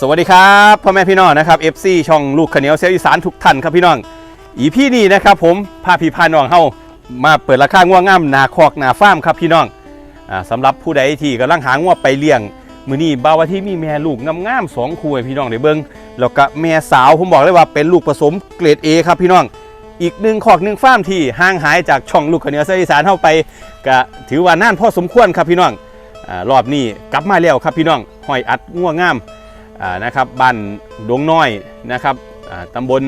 สวัสดีครับพ่อแม่พี่น้องนะครับ FC ช่องลูกขาวเหนียวเซลอีสานทุกท่านครับพี่น้อง อีพี่นี่นะครับผมพาพี่พาน้องเฮามาเปิดราคาง่วงง่ามนาคอกนาฟาร์มครับพี่น้องอ่าสำหรับผู้ใดที่กำลังหาง่วไปเลี้ยง มือนี้บ่าวาที่มีแม่ลูกงามๆสองคู่ให้พี่น้องได้เบิ่งแล้วก็แม่สาวผมบอกเลยว่าเป็นลูกผสมเกรด A ครับพี่น้อง อีกหนึ่งขอกหนึ่งฟาร์มที่ห่างหายจากช่องลูกขาวเหนียวเซลอีสานเฮาไปก็ถือว่านานพอสมควรครับพี่น้องอารอบนี้กลับมาแล้วครับพี่น้องหอยอัดง่วงงาม นะครับบ้านดงน้อยนะครับอ่าตำบล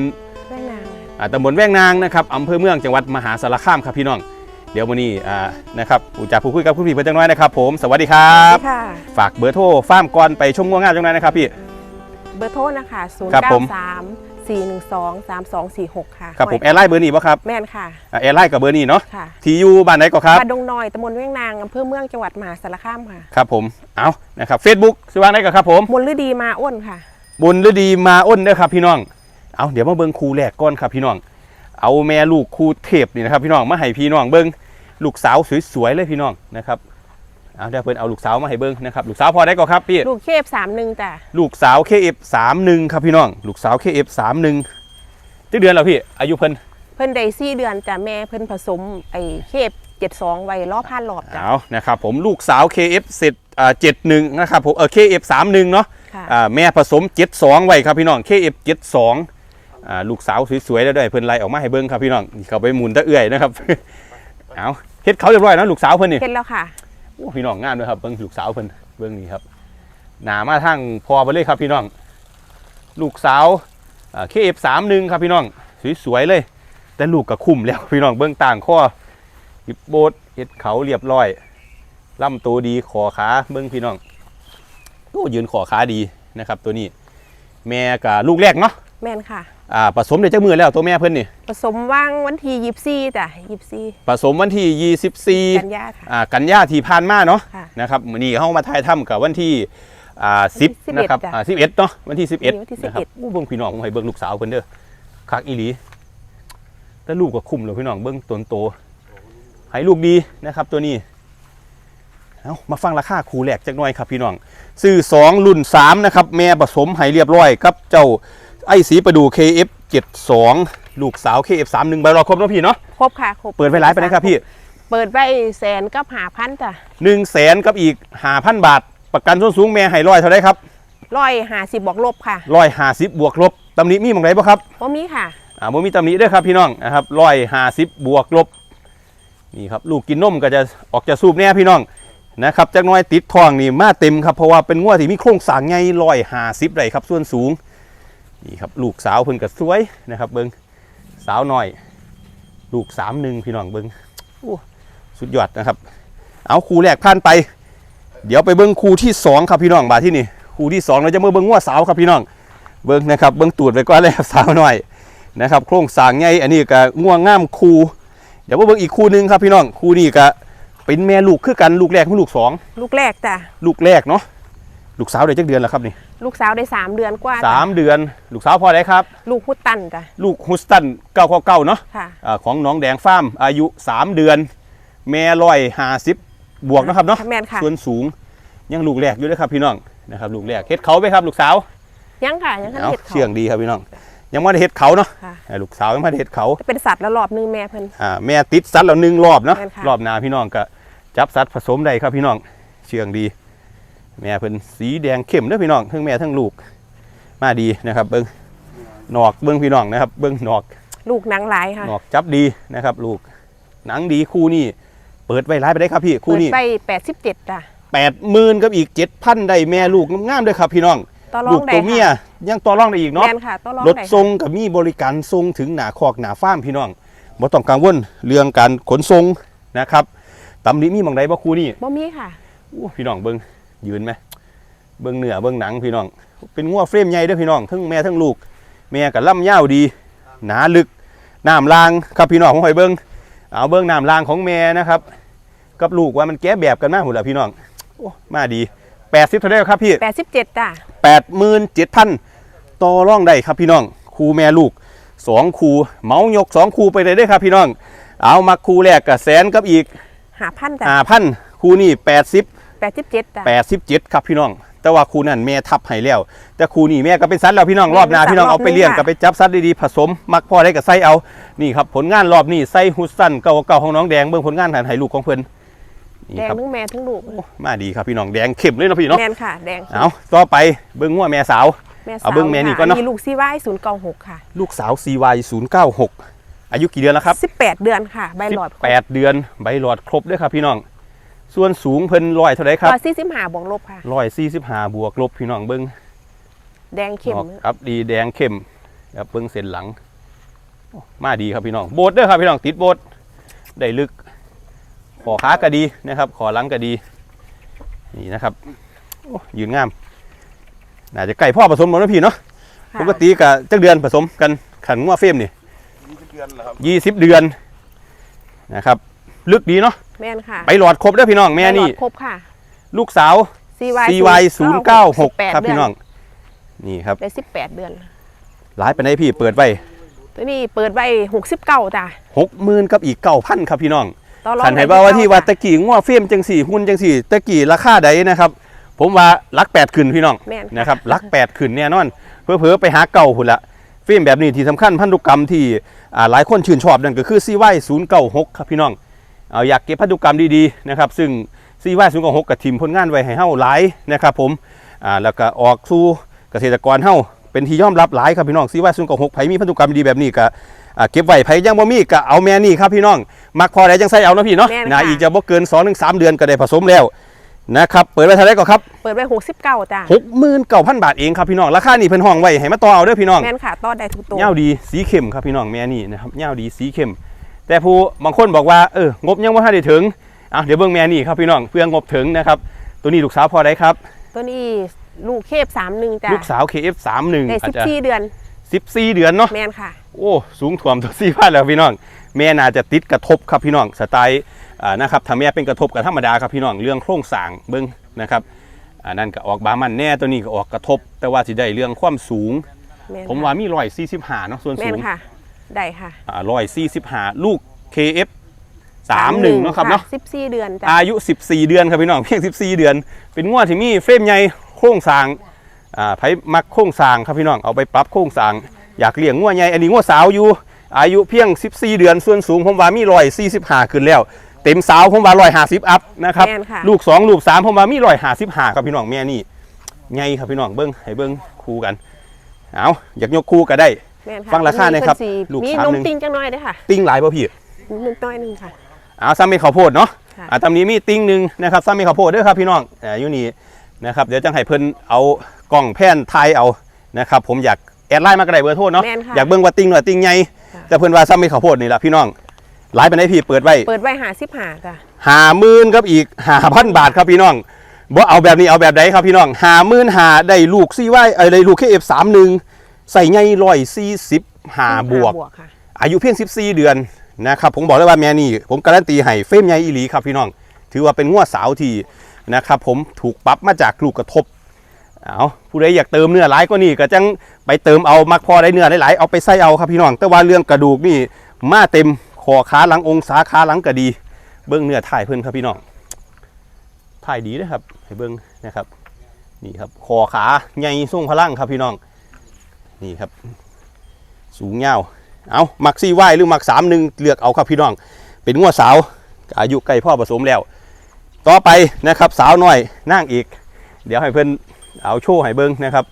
แม่นางอ่าตำบลแว่งนางนะครับอำเภอเมืองจังหวัดมหาสารคามครับพี่น้อง เดี๋ยววันนี้อ่านะครับอูจะพูดคุยกับคุณพี่เพื่อนจังน้อยนะครับ ผมสวัสดีครัสวับสดีค่ะฝากเบอร์โทรฟาร์มก่อนไปชมง่วงงามจังน้อยนะครับพี่ เบอร์โทรนะคะ0ครับผม9 3 4 1 2 3 2 4 6 ค่ะครับผมแอร์ไลน์เบอร์นี้ป่ะครับแม่นค่ะอ่าแอร์ไลน์กับเบอร์นี้เนาะค่ะทียูบ้านไหนก็ครับบ้านดงน้อยตำบลเวียงนางอำเภอเมืองจังหวัดมหาสารคามค่ะครับผมเอานะครับเฟซบุ๊กซื้อว่างไหนก็ครับผมมนฤดีมาอ้นค่ะบุญฤดีมาอ้นเด้อครับพี่น้องเอาเดี๋ยวมาเบิ่งครูแรกก่อนครับพี่น้อง เอาแม่ลูกครูเทพนี่นะครับพี่น้องมาให้พี่น้องเบิ่งลูกสาวสวยๆเลยพี่น้องนะครับ เอาเดี๋ยวเพิ่นเอาลูกสาวมาให้เบิ่งนะครับลูกสาวพอได้ก็ครับพี่ลูกเคฟสามหนึ่งจ้ะลูกสาว KF31 ครับพี่น้องลูกสาว KF31 จักเดือนแล้วพี่ อายุเพิ่นเพิ่นได้สี่เดือนจ้ะแม่เพิ่นผสมไอ้เคฟเจ็ดสองไว้รอบพันรอบจ้ะเอานะครับผมลูกสาว KF เสร็จอ่า71นะครับผมเออ KF31 เนาะค่ะอ่าแม่ผสม72ไว้ครับพี่น้อง KF72 อ่าลูกสาวสวยๆแล้วด้วยเพิ่นไล่ออกมาให้เบิ่งครับพี่น้องนี่เขาไปหมุนตะเอื้อยนะครับเอาเฮ็ดเขาเรียบร้อยนะลูกสาวเพิ่นนี่เห็นแล้วค่ะ โอ้พี่น้องงามด้วยครับเบิ่งลูกสาวเพิ่นเบิ่งนี่ครับหนามาทางพอไปเลยครับพี่น้อง ลูกสาวเคเอ่า KF31 ครับพี่น้องสวยๆเลย แต่ลูกก็คุ้มแล้วพี่น้องเบิ่งต่างข้อหิบโบดเฮ็ดเขาเรียบร้อยลำตัวดีขอขาเบิ่งพี่น้องโอ้ยืนขอขาดีนะครับ ตัวนี้ แม่กับลูกแรกเนาะแม่นค่ะ อ่าผสมได้จักมือแล้วตัวแม่เพิ่นนี่ผสมว่างวันที่ยี่สี่จ้ะยี่สี่ผสมวันที่24กันยาค่ะอ่ากันยาที่ผ่านมาเนาะค่ะ นะครับมื้อนี้เฮามาถ่ายทำกับวันที่อ่าวันที่10นะครับจ้ะอ่า11เนาะวันที่ 11 วันที่นะครับ11อู้เบิ่งพี่น้องผมให้เบิ่งลูกสาวเพิ่นเด้อคักอีหลีแต่ลูกก็คุ้มเลยพี่น้องเบิ่งตัวโตให้ลูกดีนะครับ ตัวนี้ เอามาฟังราคาคู่แรกจักหน่อยครับพี่น้องซื้อ2รุ่น3นะครับแม่ผสมให้เรียบร้อยครับเจ้าไอ้สีประดู KF72 ลูกสาว KF31 ใบรอครบเนาะพี่เนาะครบค่ะครบเปิดไว้หลายไปนะครับพี่ เปิดไว้แสนกับหาพันจ้ะหนึ่งแสนกับอีกห้าพันบาท ประกันส้นสูงแม่ให้ร้อยเท่าไรครับร้อยหาสิบบวกลบค่ะร้อยห้าสิบบวกลบตำหนิมีหมองไหนบ่ครับว่ามีค่ะอ่าบ่มีตำหนิเด้วยครับพี่น้องนะครับร้อยห้าสิบบวกลบนี่ครับลูกกินนมก็จะออกจะสูบแน่พี่น้อง นะครับจักน้อยติดทองนี่มาเต็มครับเพราะว่าเป็นงวดที่มีโครงสร้างใหญ่ร้อยหาสิบไรครับส่วนสูงนี่ครับลูกสาวเพิ่นก็สวยนะครับเบิงสาวน้อย ลูกสามหนึ่งพี่น้องเบิงโอ้สุดยอดนะครับ เอาคู่แรกผ่านไป เดี๋ยวไปเบิ้งคู่ที่สองครับพี่น้องบาที่นี่คู่ที่สองเราจะมาเบิ้งงวดสาวครับพี่น้องเบิ้งนะครับเบิ้งตูดไปก่อนเลยครับสาวหน่อยนะครับ โครงสร้างใหญ่อันนี้ก็ง่วงง่ามคู่เดี๋ยวมาเบิ้งอีกคู่หนึ่งครับพี่น้องคู่นี้ก็ เป็นแม่ลูกคือกันลูกแรกของลูกสองลูกแรกจ้ะลูกแรกเนาะลูกสาวได้จักเดือนแล้วครับนี่ลูกสาวได้สามเดือนกว่าจ้ะสามเดือน ลูกสาวพอได้ครับ ลูกพุดตันจ้ะลูกฮุสตันเก้าเก้าเก้าเนาะค่ะ อ่าของน้องแดงฟาร์มอายุ3เดือน แม่ร้อยห้าสิบบวกนะครับเนาะแม่นค่ะ ส่วนสูงยังลูกแรกอยู่เลยครับพี่น้องนะครับลูกแรกเฮ็ดเขาไหมครับลูกสาว ยังค่ะยังทันเอาเห็ดเขา เชื่องดีครับพี่น้อง ยังไม่ได้เฮ็ดเขาเนาะค่ะ อ่าลูกสาวยังไม่ได้เฮ็ดเขาเป็นสัตว์แล้วรอบนึงแม่เพิ่น อ่าแม่ติดสัตว์แล้วหนึ่งรอบเนาะแม่นค่ะ รอบหน้าพี่น้องก็ จับสัตว์ผสมได้ครับพี่น้องเชื่องดี แม่เพิ่นสีแดงเข้มเด้อพี่น้องทั้งแม่ทั้งลูกมาดีนะครับ เบิ้งหนอกเบิ้งพี่น้องนะครับ เบิ้งหนอกลูกหนังหลายค่ะหนอกจับดีนะครับ ลูกหนังดีคู่นี้เปิดไว้ร้ายไปได้ครับพี่คู่เปิดนี้ไปแปดสิบเจ็ดจ้ะแปดหมื่นกับอีกเจ็ดพันได้แม่ลูกงามๆด้วยครับพี่น้องต่อรอลูงกได้ตัวเมียค่ะยังต่อรองได้อีกเนาะแม่นค่ะต่อรองรถได้ทรงกับมีบริการทรงถึงหนาคอกหนาฟ้าร์มพี่น้องบ่ต้องกังวลเรื่องการขนส่งนะครับ ตำหนิมีหมองใดบ่คู่นี้บ่มีค่ะอู้พี่น้องเบิ่งยืนไหมเบิ่งเนื้อเบิ่งหนังพี่น้อง เป็นงัวเฟรมใหญ่เด้อพี่น้องทั้งแม่ทั้งลูก แม่กับล่ำยาวดี หนาลึกน้ำลางครับพี่น้องผมให้เบิ่งเอาเบิ่งน้ำลางของแม่นะครับ กับลูกว่ามันแก้แบบกันมากหมดแล้วพี่น้องโอ้มาดี80เท่าไหร่ครับพี่แปดสิบเจ็ดจ้ะ87,000ต่อรองได้ครับพี่น้องครูแม่ลูกสองครูเหมายกสองครูไปเลยเด้อครับพี่น้อง เอามาครูแรกกับแสนกับอีก หาพันจ้ะห้าพันครูนี่80แปดสิบเจ็ดจ้ะ87ครับพี่น้อง แต่ว่าครูนั่นแม่ทับให้แล้ว แต่ครูนี่แม่ก็เป็นสัตว์แล้วพี่น้องรอบหน้าพี่น้องเอาไปเลี้ยงก็ไปจับสัตว์ดีๆผสม มักพ่อได้กับไส้เอานี่ครับผลงานรอบนี้ไส้ฮุสตันเก่าๆของน้องแดงเบิ่งผลงานหันให้ลูกของเพิ่นนี่แดงครับทั้งแม่ทั้งลูกมาดีครับพี่น้องแดงเข้มเลยเนาะพี่เนาะแม่นค่ะแดงเอาต่อไปเบิ่งงัวแม่สาวแม่สาวเอาเบิ่งแม่นี่ก่อนเนาะมีลูกซีไว้ศูนย์เก้าหกค่ะ ลูกสาว CY 096 อายุกี่เดือนแล้วครับสิบแปดเดือนค่ะ ใบหลอด18 เดือนใบหลอดครบด้วยครับพี่น้อง ส่วนสูงเพิ่นร้อยเท่าไหร่ครับร้อยสี่สิบห้าบวกลบค่ะ ร้อยสี่สิบห้าบวกลบพี่น้องเบิ้งแดงเข้มออกครับดีแดงเข้มครับเบิ้งเส้นหลังโอ้มาดีครับพี่น้องโบดเด้อครับพี่น้องติดโบดได้ลึกขอขาก็ดีนะครับขอหลังก็ดี นี่นะครับโอ้ยืนงามน่าจะใกล้พ่อผสมหมดแล้วพี่เนาะค่ะปกติกับจักเดือนผสมกันขันงัวเฟรมนี่เดือนแล้วครับยี่สิบเดือนนะครับ ลึกดีเนาะแม่นค่ะไปหลอดครบเด้อพี่น้องแม่นี่ใบหลอดครบค่ะ ลูกสาว CY CY 0 9 6 18ครับพี่น้องเดืนี่ครับ ได้สิบแปดเดือน หลายไปไหนพี่เปิดไว้ตัวนี้เปิดไว้หกสิบเก้าจ้ะหกหมื่นกับอีกเก้าพันครับพี่น้อง ต่อรองขันให้ได้ว่าว่าที่เก้ว่าจ้ะตะกี้งัวเฟียมจังสี่หุ้นจังสี่ตะกี้ราคาใดนะครับ ผมว่าลักแปดขึ้นพี่น้องแม่นค่ะ นะครับลักแปดขึ้นแน่นอน เพื่อเพื่อๆไปหาเก่าหุ่นละ ฟิล์มแบบนี้ที่สำคัญพันธุกรรมที่อ่าหลายคนชื่นชอบนั่นก็คือซีไวศูนย์เก้าหกครับพี่น้องเอาอยากเก็บพันธุกรรมดีๆนะครับซึ่งซีไวศูนย์เก้าหกกับทีมผลงานไว้ให้เฮ้าหลายนะครับผมอ่าแล้วก็ออกสู่เกษตรกรเฮ้าเป็นที่ยอมรับหลายครับพี่น้องซีไวศูนย์เก้าหกไผมีพันธุกรรมดีแบบนี้ก็อ่าเก็บไว้ไผยังบ่มีก็เอาแม่นี่ครับพี่น้องมักพอได้จังใส่เอาเนาะพี่เนาะแม่นนะค่ะอีกจะบ่เกิน2อถึงสเดือนก็ได้ผสมแล้ว นะครับ เปิดไว้เท่าไหร่ก็ครับ เปิดไว้หกสิบเก้าจ้ะ69,000บาทเองครับพี่น้องราคานี่เพิ่นห้องไว้ให้มาต่อเอาเด้อพี่น้องแม่นค่ะต่อได้ทุกตัวเงาดีสีเข้มครับพี่น้องแม่นี่นะครับเงาดีสีเข้ม แต่ผู้บางคนบอกว่าเอองบยังบ่ทันได้ถึงอะเดี๋ยวเบิ่งแม่นี่ครับพี่น้องเพื่องบถึงนะครับตัวนี้ลูกสาวพอได้ครับ ตัวนี้ลูกเคบสามหนึ่งจ้ะลูกสาว KF31 ได้อาสิจบจะสี่เดือน14เดือนเนาะแม่นค่ะโอ้สูงถ่วมตัวสี่พันแล้วพี่น้องแม่น่าจะติดกระทบครับพี่น้องสไตล์อ่า นะครับถ้าแม่เป็นกระทบกับธรรมดาครับพี่น้องเรื่องโครงสร้างเบิ้งนะครับอันนั้นก็ออกบามันแน่ตัวนี้ก็ออกกระทบ แต่ว่าสิได้เรื่องความสูงแม่นผมค่ะว่ามีร้อยสี่สิบห้าเนาะส่วนแม่สูนงค่ะได้ค่ะอ่าร้อยสี่สิบห้าลูก KF สามหนึ่งเนาะครับเนาะสิบสี่เดือนจ้ะอายุ14เดือนครับพี่น้องเพียง14เดือน เป็นงวดที่มีเฟรมใหญ่โครงสร้างอ่าไผมักโครงสร้างครับพี่น้องเอาไปปรับโครงสร้าง อยากเลี้ยงงวดใหญ่อันนี้งวดสาวอยู่ อายุเพียง 14 เดือนส่วนสูงผมว่ามีร้อย45ขึ้นแล้ว เต็มสาวผมว่าร้อยห้าสิบอัพนะครับแม่นค่ะ ลูก2ลูก3ผมว่ามีร้อยห้าสิบห้าครับพี่น้องแม่นี่ใหญ่ครับพี่น้องเบิ้งให้เบิ้งคู่กันเอาอยากยกคู่ก็ได้ แม่นค่ะฟังราคาหน่อยครับมีลูกมีสามนมหนึ่ง ติ้งจังน้อยเด้วยค่ะติ้งหลายป่ะพี่นมน้อยหนึงค่ะ เอาซ้ำเป็นข้าวโพดเนาะค่ะ อ่าตำนี้มีติ้งหนึ่งนะครับซ้ำเป็นข้าวโพดเด้วยครับพี่น้องอ่าอยู่นี่นะครับเดี๋ยวจังให้เพิ่นเอากล้องแผ่นไทยเอานะครับผมอยากแอดไลน์มากระไดเบอร์โทษเนาะแม่นค่ะอยากเบิ่งว่าติ้งหน่อยติ้งใหญ่ค่ะแต่เพิ่นว่าซ้ำเป็นข้าวโพดนี่แหละพี่น้อง หลายไปไหนพี่เปิดไว้เปิดไว้หาสิบหาจ้ะหาหมื่นครับอีกหาพันบาทครับพี่น้องบ่เอาแบบนี้เอาแบบใดครับพี่น้องหาหมื่นหาได้ลูกซี่ไว้เอ้ยได้ลูกเคเอฟสามหนึ่งใส่ใหญ่ร้อยสี่สิบหาบวกบวกค่ะอายุเพียง14เดือนนะครับผมบอกเลยว่าแม่นี่ ผมการันตีให้เฟรมใหญ่อีหลีครับพี่น้อง ถือว่าเป็นงวดสาวที่นะครับผมถูกปรับมาจากลูกกระทบเอาผู้ใดอยากเติมเนื้อหลายก็นี่ก็จังไปเติมเอามักพอได้เนื้อหลายๆเอาไปใส่เอาครับพี่น้อง แต่ว่าเรื่องกระดูกนี่มาเต็มค อขาหลังองศาขาหลังก็ดี เบิ้งเนื้อถ่ายเพิ่นครับพี่น้องถ่ายดีนะครับให้เบิ้งนะครับนี่ครับคอขาใหญ่ทรงพลังครับพี่น้องนี่ครับ สูงยาวเอามักซี่ไหวหรือมักสามหนึ่งเลือกเอาครับพี่น้อง เป็นงวดสาวอายุใกล้พ่อผสมแล้ว ต่อไปนะครับสาวน้อยนั่งอีก เดี๋ยวให้เพิ่นเอาโชว์ให้เบิ้งนะครับ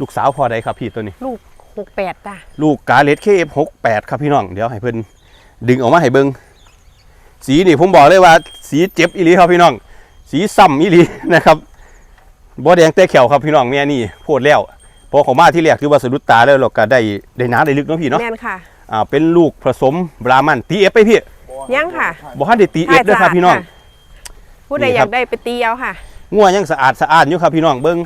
ลูกสาวพอใดครับพี่ตัวนี้ ลูกหกแปดจ้ะลูกกาเลตเคฟหกแปดครับพี่น้อง เดี๋ยวให้เพิ่น ดึงออกมาให้เบิ้งสีนี่ผมบอกเลยว่า สีเจ็บอีหลีครับพี่น้อง สีซ้ำอีหลีนะครับบ่แดงแต่แขวครับพี่น้องแม่นี่โพดแล้วพอเของมาที่แรกคือว่าสะดุดตาแล้วเราก็ได้ได้หนาได้ลึกเนาะพี่เนาะแม่นค่ะอ่าเป็นลูกผสมบรามันตีเอฟไปพี่ยังค่ะบ่ฮันได้ตีเอฟด้วยครับพี่น้องะผู้ใดนี่อครัยาบกได้ไปตีเอาค่ะงัวยังสะอาดสะอาดอยู่ครับพี่น้องเบิ้ง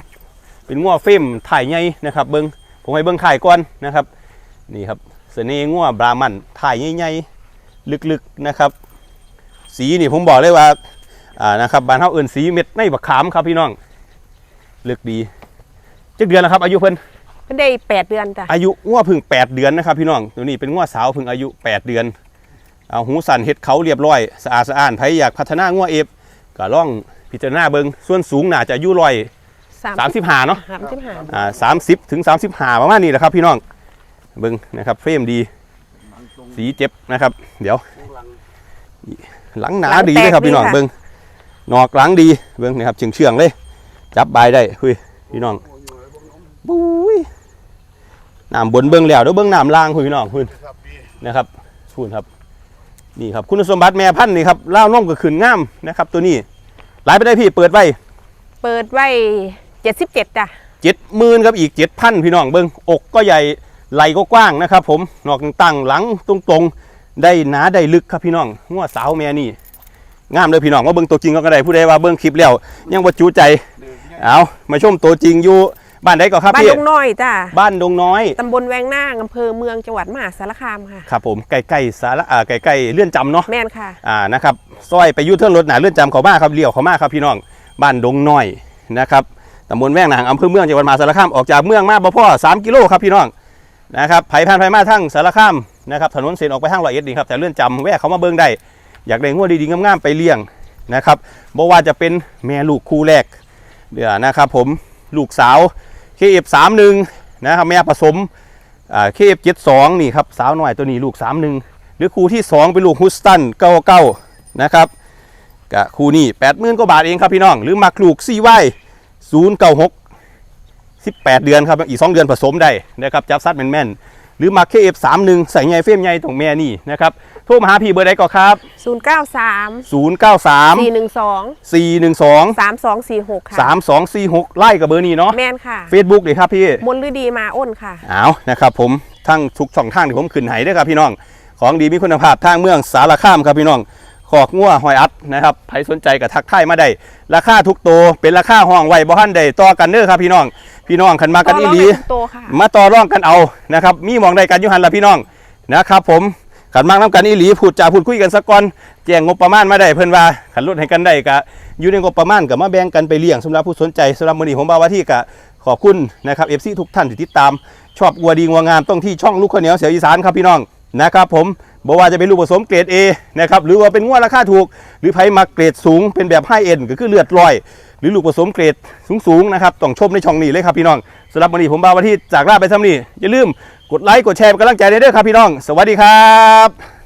เป็นงัวเฟรมถ่ายใหญ่นะครับ เบิ้งผมให้เบิ้งถ่ายก่อนนะครับ นี่ครับเสน่ห์งัวบรามันถ่ายใหญ่ๆ ลึกๆนะครับ สีนี่ผมบอกเลยว่าอ่านะครับบ้านเฮาเอิ้นสีเม็ดในบักขามครับพี่น้องลึกดีจักเดือนแล้วครับ อายุเพิ่นเป็นได้แปดเดือนจ้ะอายุงัวเพึ่ง8เดือนนะครับ พี่น้องตัวนี้เป็นงัวสาวเพึ่งอายุ8เดือนเอาหูสันเฮ็ดเขาเรียบร้อยสะอาดสะอ้านไผอยากพัฒนางัวเอฟก็ล่องพิจารณาเบิงส่วนสูงน่าจะอายุร้อยสามสิบห้าเนาะสามสิบห้าอ่าสามสิบถึงสามสิบห้าประมาณนี้แหละครับ พี่น้องเบิ้งนะครับเฟรมดี สีเจ็บนะครับ เดี๋ยวหลังหนาดีเลยครับพี่น้องเบิ้งนอกหลังดีเบิ้งนะครับเชื่องเชื่องๆเลย จับบายได้เฮ้ยพี่น้องบุ้ยน้ำบนเบิ้งแล้วเดี๋ยวเบิ้งน้ำล่างคุยพี่น้องคุณนะครับพูดครับนี่ครับคุณสมบัติแม่พันธุ์นี่ครับเล่าวน่มก็ขึ้นง่ามนะครับ ตัวนี้หลายไปได้พี่เปิดไว้ เปิดไว้เจ็ดสิบเจ็ดจ้ะเจ็ดหมื่นกับอีกเจ็ดพันพี่น้องเบิ้งอกก็ใหญ่ ไหลก็กว้างนะครับ ผมนอกตั้งหลังตรงๆ ได้หนาได้ลึกครับพี่น้องงัวสาวแม่นี่งามเลยพี่น้องว่าเบิ้งตัวจริงก็ได้ผู้ใดว่าเบิ้งคลิปแล้วยังบ่จูใจเอามาชมตัวจริงอยู่บ้านใดก็ครับบ้านพี่ดงน้อยจ้ะบ้านดงน้อยตำบลแวงนางอำเภอเมืองจังหวัดมหาสารคามค่ะครับผมใกล้ๆสาระอ่าใกล้ๆเลื่อนจำเนาะแม่นค่ะอ่านะครับซอยไปอยูเทิร์นรถหนาเลื่อนจำเขามาครับเลี้ยวเขามาครับพี่น้องบ้านดงน้อยนะครับตำบลแว่งหนางอำเภอเมืองจังหวัดมหาสารคามออกจากเมืองมาบ่พ่อสามกิโลครับพี่น้อง นะครับไผ่ผ่านไผ่มาทั้งสารคามนะครับถนนเส้นออกไปทางร้อยเอ็ดนี่ครับแต่เลื่อนจำแวะเขามาเบิ่งได้ อยากได้งวดดีๆงามๆไปเลี้ยงนะครับบ่ว่าจะเป็นแม่ลูกคู่แรกเดี๋ยวนะครับผมลูกสาวเคเอฟสามหนึ่งนะครับแม่ผสมเคเอฟเจ็ดสองนี่ครับสาวหน่อยตัวนี้ลูกสามหนึ่งหรือคู่ที่2เป็นลูกฮุสตัน99นะครับกับคู่นี้80,000กว่าบาทเองครับพี่น้อง หรือมักลูกซีไว096 18 เดือนครับอีก 2 เดือนผสมได้นะครับจับซัดแม่นๆหรือมักเคเอฟ31ใส่ใหญ่เฟรมใหญ่ตรงแม่นี่นะครับโทรมาหาพี่เบอร์ใดก็ครับ 093 093 412 412 3246 ค่ะ 3246 ไล่กับเบอร์นี้เนาะแม่นค่ะ Facebook เลยครับพี่มนฤดีมาอ้นค่ะ เอานะครับผมทั้งทุกช่องทางที่ผมขึ้นให้เด้วยครับพี่น้อง ของดีมีคุณภาพทางเมืองสารคามครับพี่น้อง ขอกงัวหอยอัดนะครับใครสนใจกับทักทายมาได้ ราคาทุกตัวเป็นราคาห้องไว้บ่ทันได้ต่อกันเด้อครับพี่น้อง พี่น้องขันมากันอีหลีต่อรองได้ทุกตัวค่ะมาต่อร่องกันเอานะครับ มีหมองใดกันอยุหันละพี่น้องนะครับ ผมขันมากน้ำกันอีหลีพูดจาพูดคุยกันสักก่อนแจ้งงบประมาณมาได้เพิ่นว่าขันลดให้กันได้กะอยู่ในงบประมาณกับมาแบ่งกันไปเลี้ยงสำหรับผู้สนใจสำหรับมื้อนี้ผมบ่าวว่าที่กะขอบคุณนะครับ FC ทุกท่านที่ติดตาม ชอบวัวดีงัวงามต้องที่ช่องลูกข้าวเหนียวเสียวอีสานครับพี่น้องนะครับผม บอกว่าจะเป็นลูกผสมเกรด A นะครับหรือว่าเป็นงัวราคาถูก หรือไผมาเกรดสูงเป็นแบบไฮเอ็นก็คือเลือดลอย หรือลูกผสมเกรดสูงๆนะครับต้องชมในช่องนี้เลยครับพี่น้องสำหรับวันนี้ผมบ่าวว่าที่จากลาไปซ้ำนี้อย่าลืมกดไลค์กดแชร์เป็นกำลังใจให้ด้อครับพี่น้อง สวัสดีครับ